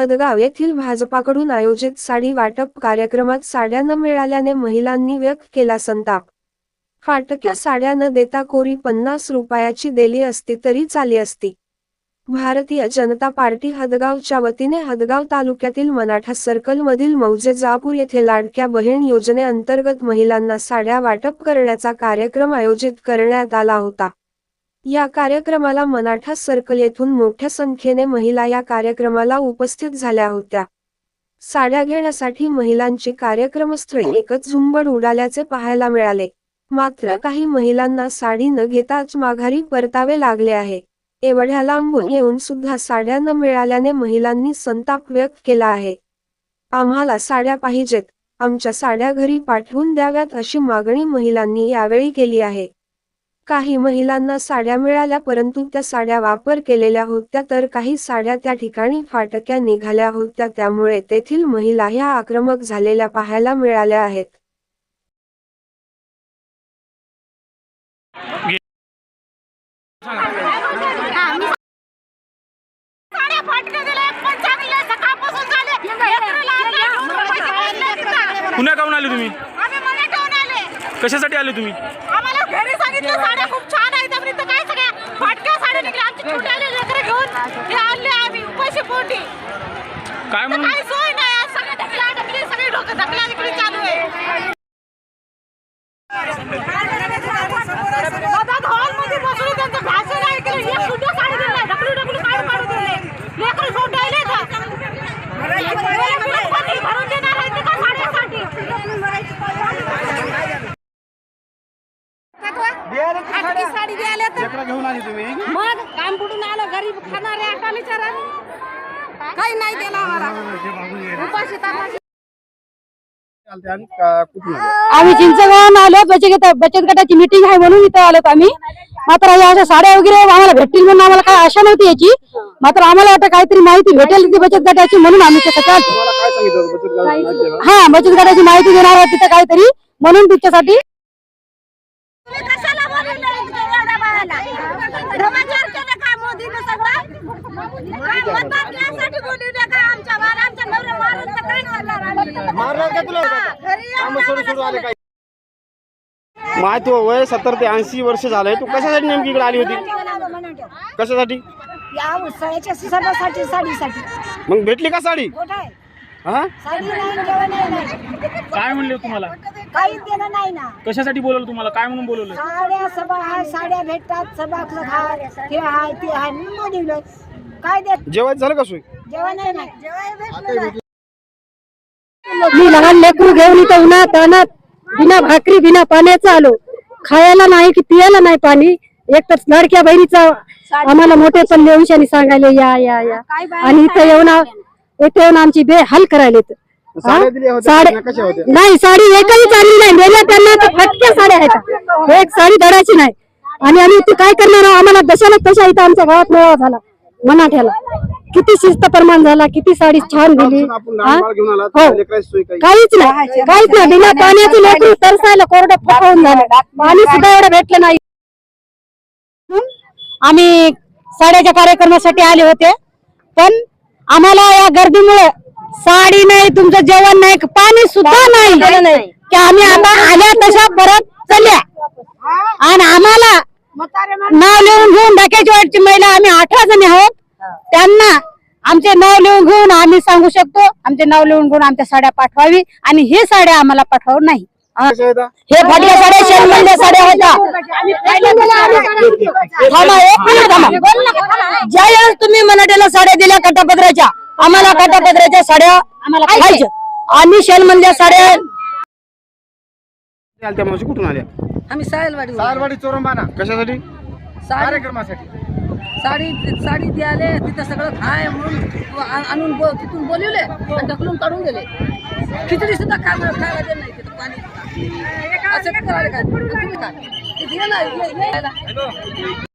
हदगाव येथील भाजपाकडून आयोजित साडी वाटप कार्यक्रमात साड्या न मिळाल्याने महिलांनी व्यक्त केला संताप. फाटक्या साड्या न देता कोरी पन्नास रुपयाची दिली असती तरी चाली असती. भारतीय जनता पार्टी हदगावच्या वतीने हदगाव तालुक्यातील मराठा सर्कलमधील मौजेजापूर येथे लाडक्या बहीण योजनेअंतर्गत महिलांना साड्या वाटप करण्याचा कार्यक्रम आयोजित करण्यात आला होता. या कार्यक्रमाला मराठा सर्कल येथून मोठ्या संख्येने महिला या कार्यक्रमाला उपस्थित झाल्या होत्या. साड्या घेण्यासाठी महिलांची कार्यक्रमस्थळी एकच झुंबड उडाल्याचे पाहायला मिळाले. मात्र काही महिलांना साडी न घेताच माघारी परतावे लागले आहे. एवढ्या लांबून येऊन सुद्धा साड्या न मिळाल्याने महिलांनी संताप व्यक्त केला आहे. आम्हाला साड्या पाहिजेत. आमच्या साड्या घरी पाठवून द्याव्यात अशी मागणी महिलांनी यावेळी केली आहे. काही महिलांना साड्या मिळाल्या परंतु त्या साड्या वापर केलेल्या होत्या तर काही साड्या त्या ठिकाणी फाटक्या निघाल्या होत्या त्यामुळे तेथील महिला ह्या आक्रमक झालेल्या पाहायला मिळाल्या आहेत साड्या फाटक्या दिल्या, एक पण चांगल्या सकाळपासून झाले. लेकरं लहान-लहान. पुण्या काहून आले तुम्ही आम्ही मराठवाड्याहून आले. कशासाठी आले तुम्ही सांगितलं साड्या खूप छान आहेत पण इथं काय सगळ्या फाटक्या साड्या निघल्या. आमची छोट्याले लेकरं घेऊन. हे आणले आम्ही उपाशी पोटी. काय म्हणून? काही सोय नाही आज सगळे ढकला ढकली सगळे डोकं ढकला ढकली चालू आहे मधात हॉलमध्ये बसून त्यांचं भाषण ऐकलं एक सुद्धा साडी दिली नाही ढकलू ढकलू काढून काढून दिले लेकरं सोडायले का कोणी भरून देणार आहे ते का साड्यासाठी आठवी साडी द्यायला तर घेऊन आले तुम्ही मग काम बुडून आलं गरीब खाणारे आटा बिचारा काही नाही दिला आम्हाला. उपाशी तापाशी. आम्ही चिंचगावून आलो बचत गट बचत गटाची मीटिंग आहे म्हणून इथं आलो आम्ही. मात्र या अशा साड्या वगैरे आम्हाला भेटतील म्हणून आम्हाला काही आशा नव्हती याची. मात्र आम्हाला वाटतं काहीतरी माहिती भेटेल ती बचत गटाची म्हणून आम्ही तिथं. हा बचत गटाची माहिती देणार तिथं काहीतरी म्हणून तिच्यासाठी माय तू वय सत्तर ते ऐंशी वर्ष झालंय. तू कशासाठी नेमकी इकडे आली होती? कशासाठी? या उत्सवाच्या सणासाठी साडीसाठी मग भेटली का साडी? आहे हा? साडी नाही जेवण नाही काय म्हणले तुम्हाला? काहीच देणं नाही ना कशासाठी बोलवलं तुम्हाला? काय म्हणून बोलवलं? साड्या सभा आहे साड्या भेटतात सभा हाय ते हाय ते हाय म्हणून बोलवलं काय देत? जेवायचं झालं का सोय? जेवण नाही ना जेवण भेटलं नाही. मी लहान लेकरू घेऊन इथं उन्हात अनात बिना भाकरी बिना पाण्याचं आलो. खायला नाही की पियाला नाही पाणी. एक तर लडक्या बहिणीचा आम्हाला मोठे पण लेवशाने सांगायला या या या. आणि इथं येऊन आ- इथं येऊन आमची बे हल करायला साड्या दिल्या होत्या साड्या कशा होत्या? नाही साडी एकही चांगली नाही. दिल्या त्यांना तर फटक्या साड्या आहेत. एक साडी दडाची नाही. आणि आम्ही इथे काय करणार आहोत? आम्हाला दशाला तशा इथं आमच्या गावात मेळावा झाला. मनाठ्याला किती शिस्त प्रमाण झाला किती साडी छान दिली आपण हा? काहीच नाही काहीच नाही. बिना पाण्याचं लेकरू तरसायला कोरडं फकावून झालं. पाणी सुद्धा एवढं भेटलं नाही. आम्ही साड्याच्या कार्यक्रमासाठी आले होते. पण आम्हाला या गर्दीमुळे साडी नाही तुमचं जेवण नाही पाणी सुद्धा नाही. की आम्ही आता आल्या तशा परत चालल्या आणि आम्हाला नाव लिहून घेऊन डाक्याची वाटची महिला आम्ही अठरा जणी आहोत. त्यांना आमचे नाव लिहून घेऊन आम्ही सांगू शकतो. आमचे नाव लिहून घेऊन आमच्या साड्या पाठवावी आणि हे साड्या आम्हाला पाठवू नाही? हे. फाटल्या साड्या शेणमधल्या साड्या होत्या थांबा एक मिनिट थांबा. ज्या वेळेस तुम्ही मराठीला साड्या दिल्या कटापदराच्या आम्हाला कटापदराच्या साड्या आम्हाला पाहिजे. आणि शेणमधल्या साड्या आल्या त्या मावशी कुठून आल्या? आम्ही सायलवाडी सारवाडी चोरंबाना. कशासाठी? कार्यक्रमासाठी. साडी साडी द्यायले तिथं सगळं खाय म्हणून आ- आणून बो- तिथून बोलवले आणि ढकलून काढून दिले खिचडी सुद्धा खायला खायला दिलं नाही तिथं पाणी. असं काय करायला काय? तुम्ही काय ते दिलं ना, ये- ये-